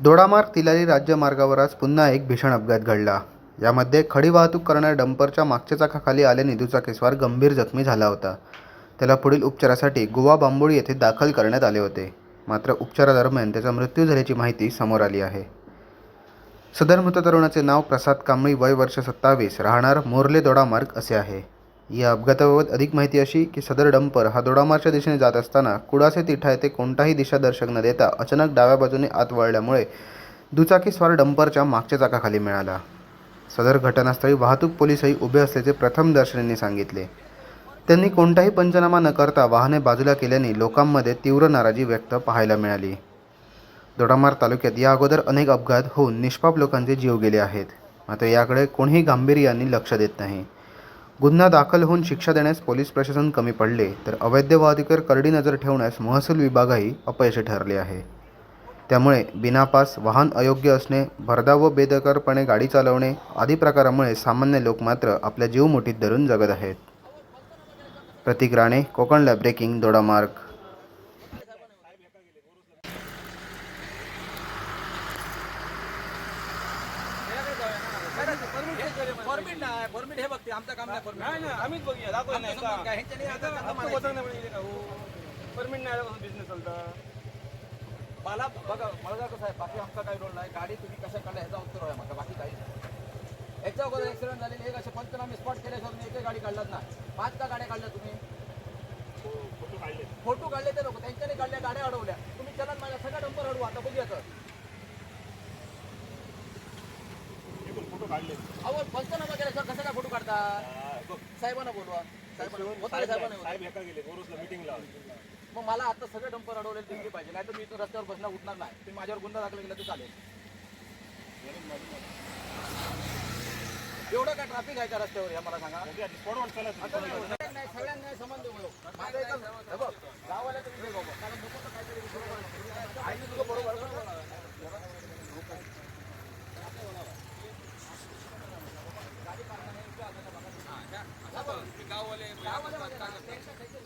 दोडामार्ग तिलारी राज्यमार्गावर आज पुन्हा एक भीषण अपघात घडला. यामध्ये खडी वाहतूक करणाऱ्या डंपरच्या मागच्या चाकाखाली आल्याने दुचाकीस्वार गंभीर जखमी झाला होता. त्याला पुढील उपचारासाठी गोवा बांबोळी येथे दाखल करण्यात आले होते. मात्र उपचारादरम्यान त्याचा मृत्यू झाल्याची माहिती समोर आली आहे. सदर मृत तरुणाचे नाव प्रसाद कांबळी वय वर्ष सत्तावीस. राहणार मोर्ले दोडामार्ग असे आहे. या अपघाताबाबत अधिक माहिती अशी की सदर डंपर हा दोडामारच्या दिशेने जात असताना कुडासे तिठा येथे कोणताही दिशादर्शक न देता अचानक डाव्या बाजूने आत वळल्यामुळे दुचाकीस्वार डंपरच्या मागच्या चाकाखाली मिळाला. सदर घटनास्थळी वाहतूक पोलीसही उभे असल्याचे प्रथम दर्शनींनी सांगितले. त्यांनी कोणताही पंचनामा न करता वाहने बाजूला केल्याने लोकांमध्ये तीव्र नाराजी व्यक्त पाहायला मिळाली. दोडामार तालुक्यात या अगोदर अनेक अपघात होऊन निष्पाप लोकांचे जीव गेले आहेत. मात्र याकडे कोणीही गांभीर्याने लक्ष देत नाही. गुन्हा दाखल होऊन शिक्षा देण्यास पोलीस प्रशासन कमी पडले तर अवैध वाहतुकीवर करडी नजर ठेवण्यास महसूल विभागही अपयशी ठरले आहे. त्यामुळे बिनापास वाहन अयोग्य असणे भरदा व बेदरकारपणे गाडी चालवणे आदी प्रकारामुळे सामान्य लोक मात्र आपल्या जीव मुठीत धरून जगत आहेत. प्रतीक राणे कोकण लॅब ब्रेकिंग दोडामार्ग फॉर्मिट नाही फॉर्मिट हे बघते आमचं काम नाही फॉर्मिट नाही ना आम्हीच बघूया दाखवूया नाही आमचं परमिट नाही आलं बिझनेस चालतं मला बघा मला कसं आहे बाकी आमचा काही रोल नाही गाडी तुम्ही कशा काढला ह्याचा उत्तर आहे माझा बाकी काही नाही याच्या अगोदर ऍक्सिडेंट झालेले एक असे पंचनामे स्पॉट केल्याशिवाय तुम्ही एकही गाडी काढलात ना पाच का गाड्या काढल्या तुम्ही फोटो काढले. फोटो काढले ते लोक. त्यांच्याने काढल्या गाड्या अडवल्या. तुम्ही चला माझ्या सगळ्या डंपर अडवू. आता बघूया तर एकूण फोटो काढले. अहो पंचनामा केल्याशिवाय कसं काय फोटो काढता? साहेबांना बोलवा. साहेबांना होता साहेबांना. साहेब एका गेले ओरोसला मिटिंगला मग मला आता सगळे डंपर अडवले दिसले पाहिजे नाही तर मी इथून रस्त्यावर बसणार उठणार नाही. तुम्ही माझ्यावर गुन्हा दाखल केला तर चालेल. एवढं काय ट्रॅफिक आहे का रस्त्यावर हे मला सांगा. चालत नाही, नाही, नाही, सगळ्यांना गावाला तुम्ही गावाले- गावाले-